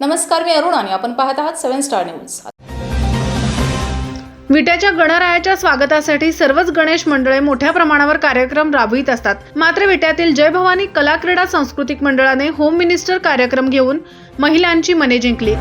नमस्कार मी अरुण आणि आपण पाहत आहात सेव्हन स्टार न्यूज. विट्याच्या गणरायाच्या स्वागतासाठी सर्वच गणेश मंडळे मोठ्या प्रमाणावर कार्यक्रम राबवित असतात. मात्र विट्यातील जय भवानी कला क्रीडा सांस्कृतिक मंडळाने होम मिनिस्टर कार्यक्रम घेऊन महिलांची मने जिंकली.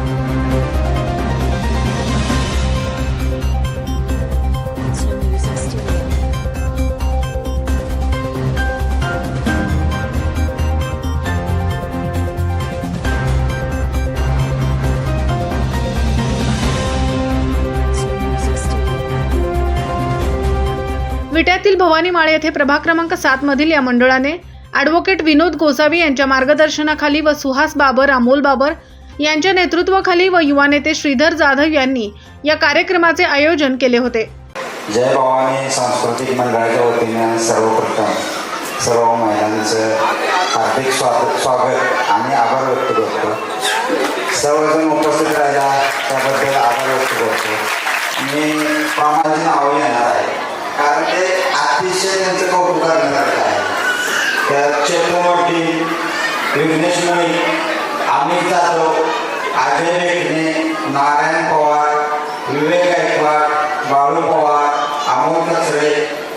विट्यातील भवानी माळे येथे प्रभाग क्रमांक सात मधील या मंडळाने ॲडव्होकेट विनोद गोसावी यांच्या मार्गदर्शनाखाली व सुहास बाबर अमोल बाबर यांच्या नेतृत्वाखाली व युवा नेते श्रीधर जाधव यांनी या कार्यक्रमाचे आयोजन केले होते. जय भवानी सांस्कृतिक मंडळाच्या वतीने सर्वप्रथम सर्व महिलांचं हार्दिक स्वागत स्वागत आणि आभार व्यक्त करतो. सर्वजण उपस्थित राहिला त्याबद्दल आभार व्यक्त करतो. मी प्रमाणाची नाव येणार आहे. कारण ते अतिशय त्यांचं कौतुक करण्यासारखं आहे. त्यात चेतुमोटी विघ्नेश मुळी अमित जाधव अजय रेखने नारायण पवार विवेक गायकवाड बाळू पवार अमोल कचरे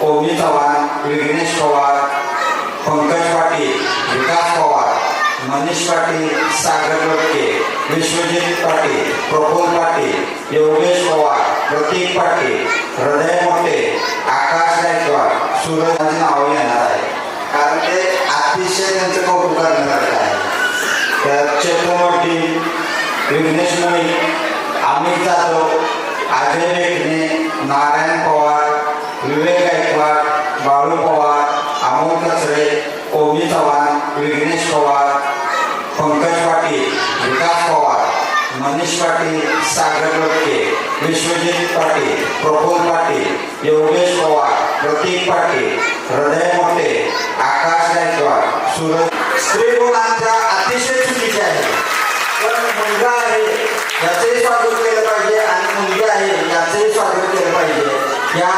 ओमी चव्हाण विघ्नेश पवार पंकज पाटील विकास पवार मनीष पाटील सागर लोटके विश्वजित पाटील प्रफुल्ल पाटील योगेश पवार प्रतीक पाटील हृदय आकाश गायकवाड सूरज नाव येणार आहे. कारण ते अतिशय त्यांचं कौतुक करण्यासारखं आहे. तर चेतुमोटी विघ्नेश मुळी अमित जाधव अजय रेखने नारायण पवार विवेक गायकवाड बाळू पवार अमोल कचरे ओमी चव्हाण विघ्नेश पवार पंकज पाटील विकास पवार मनीष पाटील सागर लोटके. विश्वजित पाटील प्रफुल पाटील योगेश पवार प्रतीक पाटील हृदय मोठे आकाश गायकवाड सुरज स्त्री गुणांच्या अतिशय चुकीचे आहे पण मुलगा आहे याचंही स्वागत केलं पाहिजे आणि मुलगी आहे याचंही स्वागत केलं पाहिजे. या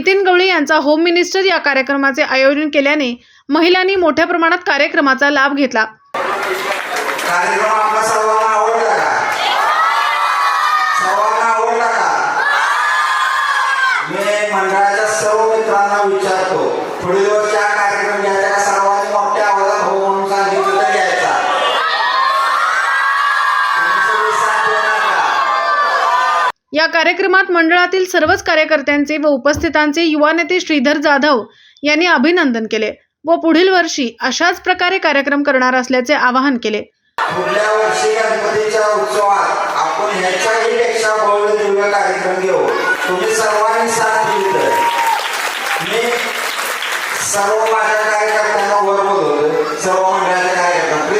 नितीन गवळी यांचा होम मिनिस्टर या कार्यक्रमाचे आयोजन केल्याने महिलांनी मोठ्या प्रमाणात कार्यक्रमाचा लाभ घेतला. मी मंडळाच्या सर्व मित्रांना विचारतो पुढील वर्षी या कार्यक्रमात मंडळातील सर्वच कार्यकर्त्यांचे व उपस्थितांचे युवा नेते श्रीधर जाधव यांनी अभिनंदन केले व पुढील वर्षी अशाच प्रकारे कार्यक्रम करणार असल्याचे आवाहन केले. पुढल्या वर्षी गणपतीच्या उत्सवात आपण ह्याच्याही पेक्षा भव्य दिव्य कार्यक्रम घेऊ. तुम्ही सर्वांनी साथ दिली तर. मी सर्व माझ्या कार्यकर्त्यांना वर बोलवतो सर्व मंडळाच्या कार्यकर्त्यांना.